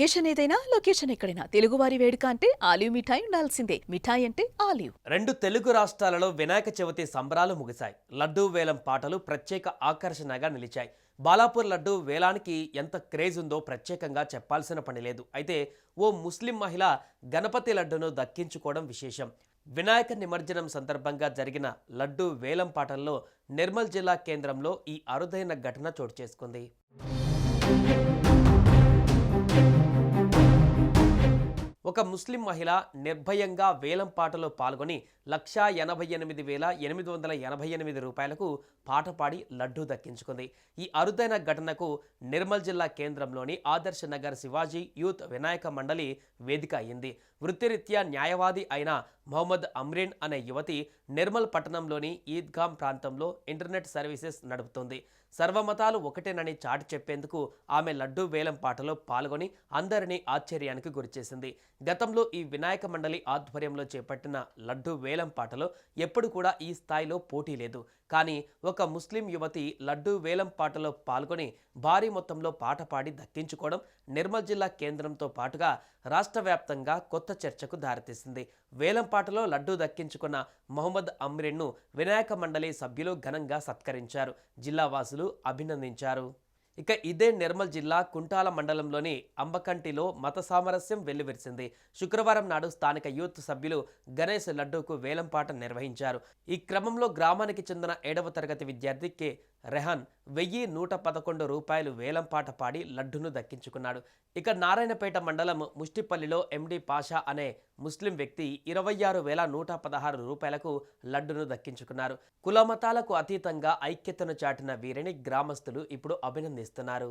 Occasion ఏదైనా location ఎక్కడైనా. తెలుగువారి వేడుక అంటే ఆలివ్ మిఠాయి ఉండాల్సిందే. మిఠాయి అంటే ఆలివ్. రెండు తెలుగు రాష్ట్రాలలో వినాయక చవితి సంబరాలు ముగిశాయి. లడ్డూ వేలం పాటలు ప్రత్యేక ఆకర్షణగా నిలిచాయి. బాలాపూర్ లడ్డు వేలానికి ఎంత క్రేజ్ ఉందో ప్రత్యేకంగా చెప్పాల్సిన పని లేదు. అయితే ఓ ముస్లిం మహిళ గణపతి లడ్డును దక్కించుకోవడం విశేషం. వినాయక నిమజ్జనం సందర్భంగా జరిగిన లడ్డు వేలం పాటల్లో నిర్మల్ జిల్లా కేంద్రంలో ఈ అరుదైన ఘటన చోటు చేసుకుంది. ఒక ముస్లిం మహిళ నిర్భయంగా వేలం పాటలో పాల్గొని లక్షా ఎనభై ఎనిమిది వేల ఎనిమిది వందల ఎనభై ఎనిమిది రూపాయలకు పాట పాడి లడ్డూ దక్కించుకుంది. ఈ అరుదైన ఘటనకు నిర్మల్ జిల్లా కేంద్రంలోని ఆదర్శ నగర్ శివాజీ యూత్ వినాయక మండలి వేదిక అయింది. వృత్తిరీత్యా న్యాయవాది అయిన మొహమ్మద్ అమ్రీన్ అనే యువతి నిర్మల్ పట్టణంలోని ఈద్గాం ప్రాంతంలో ఇంటర్నెట్ సర్వీసెస్ నడుపుతుంది. సర్వమతాలు ఒకటేనని చాటి చెప్పేందుకు ఆమె లడ్డూ వేలం పాటలో పాల్గొని అందరినీ ఆశ్చర్యానికి గురిచేసింది. గతంలో ఈ వినాయక మండలి ఆధ్వర్యంలో చేపట్టిన లడ్డు వేలం పాటలో ఎప్పుడు కూడా ఈ స్థాయిలో పోటీ లేదు. కానీ ఒక ముస్లిం యువతి లడ్డు వేలం పాటలో పాల్గొని భారీ మొత్తంలో పాట పాడి దక్కించుకోవడం నిర్మల్ జిల్లా కేంద్రంతో పాటుగా రాష్ట్ర వ్యాప్తంగా కొత్త చర్చకు దారితీసింది. వేలం పాటలో లడ్డు దక్కించుకున్న మహమ్మద్ అమ్రిన్ను వినాయక మండలి సభ్యులు ఘనంగా సత్కరించారు. జిల్లా వాసులు అభినందించారు. ఇక ఇదే నిర్మల్ జిల్లా కుంటాల మండలంలోని అంబకంటిలో మత సామరస్యం వెల్లువిరిసింది. శుక్రవారం నాడు స్థానిక యూత్ సభ్యులు గణేష్ లడ్డూకు వేలంపాట నిర్వహించారు. ఈ క్రమంలో గ్రామానికి చెందిన ఏడవ తరగతి విద్యార్థి కె. రెహాన్ వెయ్యి నూట పదకొండు రూపాయలు వేలంపాట పాడి లడ్డును దక్కించుకున్నాడు. ఇక నారాయణపేట మండలం ముష్టిపల్లిలో ఎండి పాషా అనే ముస్లిం వ్యక్తి ఇరవై ఆరు వేల నూట పదహారు రూపాయలకు లడ్డును దక్కించుకున్నారు. కులమతాలకు అతీతంగా ఐక్యతను చాటిన వీరిని గ్రామస్తులు ఇప్పుడు అభినందిస్తున్నారు.